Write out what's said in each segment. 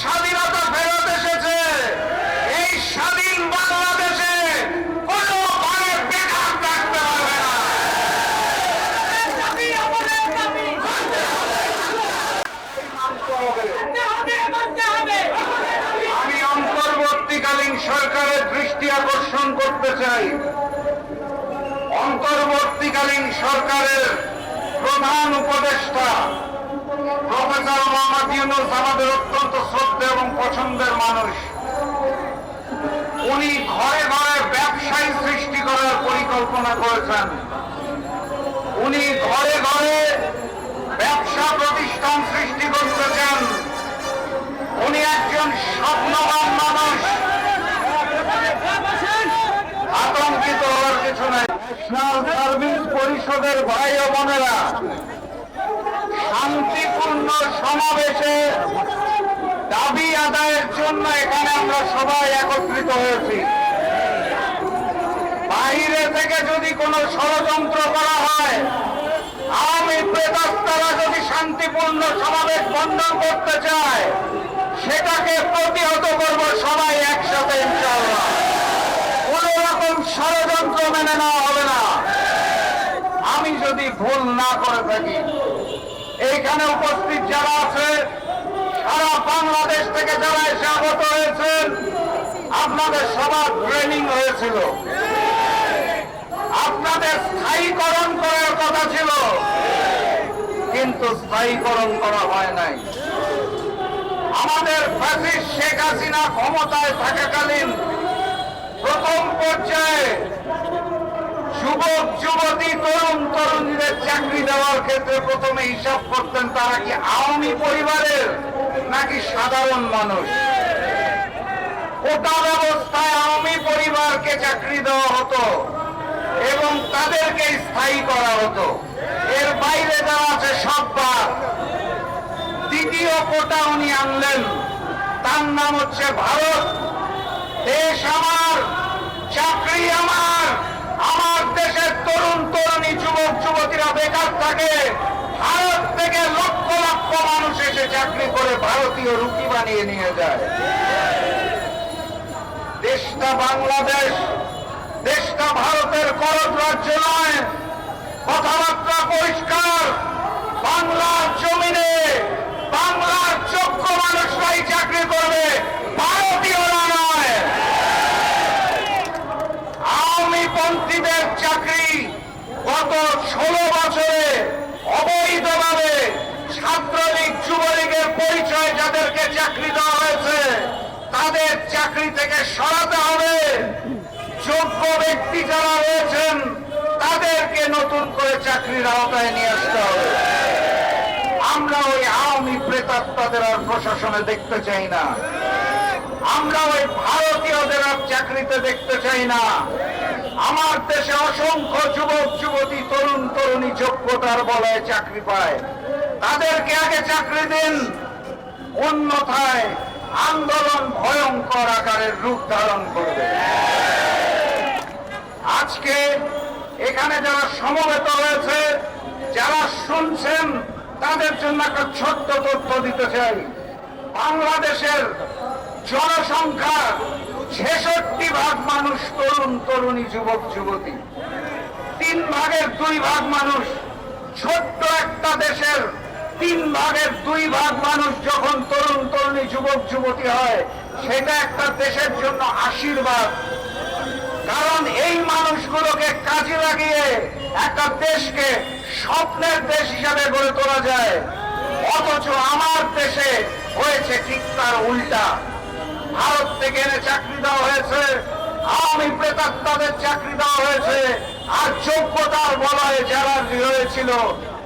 স্বাধীনতা ফেরত এসেছে। এই স্বাধীন বাংলাদেশে কোনো ঘরে বেকার থাকতে পারবে না। আমি অন্তর্বর্তীকালীন সরকারের দৃষ্টি আকর্ষণ করতে চাই। অন্তর্বর্তীকালীন সরকারের প্রধান উপদেষ্টা মোহাম্মদ ইউনুস আমাদের অত্যন্ত শ্রদ্ধা এবং পছন্দের মানুষ। উনি ঘরে ঘরে ব্যবসায়ী সৃষ্টি করার পরিকল্পনা করেছেন। উনি ঘরে ঘরে ব্যবসা প্রতিষ্ঠান সৃষ্টি করতে চান। উনি একজন স্বপ্নবান মানুষ। আতঙ্কিত হওয়ার কিছু নাই। ন্যাশনাল সার্ভিস পরিষদের ভাই ও বোনেরা শান্তিপূর্ণ সমাবেশে দাবি আদায়ের জন্য এখানে আমরা সবাই একত্রিত হয়েছি। বাইরে থেকে যদি কোনো ষড়যন্ত্র করা হয়, আওয়ামী প্রেতাত্মারা যদি শান্তিপূর্ণ সমাবেশ বন্ধ করতে চায়, সেটাকে প্রতিহত করব সবাই একসাথে ইনশাআল্লাহ। কোন রকম ষড়যন্ত্র মেনে নেওয়া হবে না। আমি যদি ভুল না করে থাকি এইখানে উপস্থিত যারা আছে, সারা বাংলাদেশ থেকে যারা এসে আগত হয়েছেন, আপনাদের সবার ট্রেনিং হয়েছিল। আপনাদের স্থায়ীকরণ করার কথা ছিল, কিন্তু স্থায়ীকরণ করা হয় নাই। আমাদের ফ্যাসিস্ট শেখ হাসিনা ক্ষমতায় থাকাকালীন প্রথম পর্যায়ে যুবক যুবতী, তরুণ, তরুণীদের চাকরি দেওয়ার ক্ষেত্রে প্রথমে হিসাব করতেন তারা কি আওয়ামী পরিবারের নাকি সাধারণ মানুষ? কোটা ব্যবস্থায় আওয়ামী পরিবারকে চাকরি দেওয়া হতো এবং তাদেরকে স্থায়ী করা হতো। এর বাইরে দেওয়া আছে সব বাদ। দ্বিতীয় কোটা উনি আনলেন, তার নাম হচ্ছে ভারত। দেশ আমার, চাকরি আমার আমার দেশের তরুণ তরুণী যুবক যুবতীরা বেকার থাকে। ভারত থেকে লক্ষ লক্ষ মানুষ এসে চাকরি করে ভারতীয় রুটি বানিয়ে নিয়ে যায়। দেশটা বাংলাদেশ, দেশটা ভারতের করজ রাজ্য নয় কথাবার্তা পরিষ্কার বাংলার জমিনে বাংলার যোগ্য মানুষরাই চাকরি করবে ভারতীয়রা নয় আওয়ামী পন্থীদের চাকরি গত ষোলো বছরে অবৈধভাবে ছাত্রলীগ যুবলীগের পরিচয় যাদেরকে চাকরি দেওয়া হয়েছে তাদের চাকরি থেকে সরাতে হবে। যোগ্য ব্যক্তি যারা রয়েছেন, তাদেরকে নতুন করে চাকরির আওতায় নিয়ে আসতে হবে। আমরা ওই আওয়ামী প্রেতাত্মাদের আর প্রশাসনে দেখতে চাই না। আমরা ওই ভারতীয়দের আর চাকরিতে দেখতে চাই না। আমার দেশে অসংখ্য যুবক, যুবতী, তরুণ, তরুণী যোগ্যতার বলয়ে চাকরি পায়। তাদেরকে আগে চাকরি দিন। অন্যথায় আন্দোলন ভয়ঙ্কর আকারের রূপ ধারণ করবে। আজকে এখানে যারা সমবেত হয়েছে, যারা শুনছেন, তাদের জন্য একটা ছোট্ট তথ্য দিতে চাই। বাংলাদেশের জনসংখ্যা ছেষট্টি ভাগ মানুষ তরুণ তরুণী, যুবক, যুবতী। তিন ভাগের দুই ভাগ মানুষ ছোট্ট একটা দেশের, তিন ভাগের দুই ভাগ মানুষ যখন তরুণ তরুণী যুবক, যুবতী হয়, সেটা একটা দেশের জন্য আশীর্বাদ। কারণ এই মানুষগুলোকে কাজে লাগিয়ে একটা দেশকে স্বপ্নের দেশ হিসাবে গড়ে তোলা যায়। অথচ আমার দেশে হয়েছে ঠিক তার উল্টা। ভারত থেকে এনে চাকরি দেওয়া হয়েছে আওয়ামী প্রেতাত্মাদের চাকরি দেওয়া হয়েছে, আর যোগ্যতার বলয়ে যারা রয়েছিল,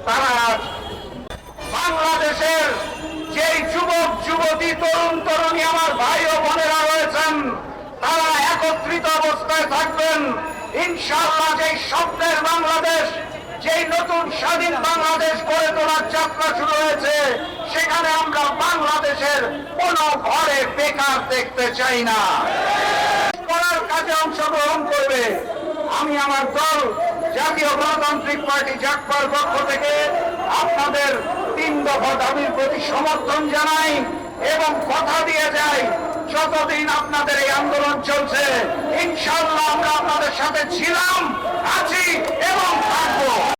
তারা আজ বাংলাদেশের তরুণ তরুণী আমার ভাই ও বোনেরা রয়েছেন। তারা একত্রিত অবস্থায় থাকবেন। ইনশাআল্লাহ যেই স্বপ্নের বাংলাদেশ, যেই নতুন স্বাধীন বাংলাদেশ গড়ে তোলার যাত্রা শুরু হয়েছে, সেখানে আমরা বাংলাদেশের কোন ঘরে বেকার দেখতে চাই না। করার কাজে অংশগ্রহণ করবে। আমি আমার দল, জাতীয় গণতান্ত্রিক পার্টি জাকপার পক্ষ থেকে আপনাদের তিন দফা দাবির প্রতি সমর্থন জানাই। এবং কথা দিয়ে যাই, যতদিন আপনাদের এই আন্দোলন চলছে ইনশাল্লাহ আমরা আপনাদের সাথে ছিলাম, আছি এবং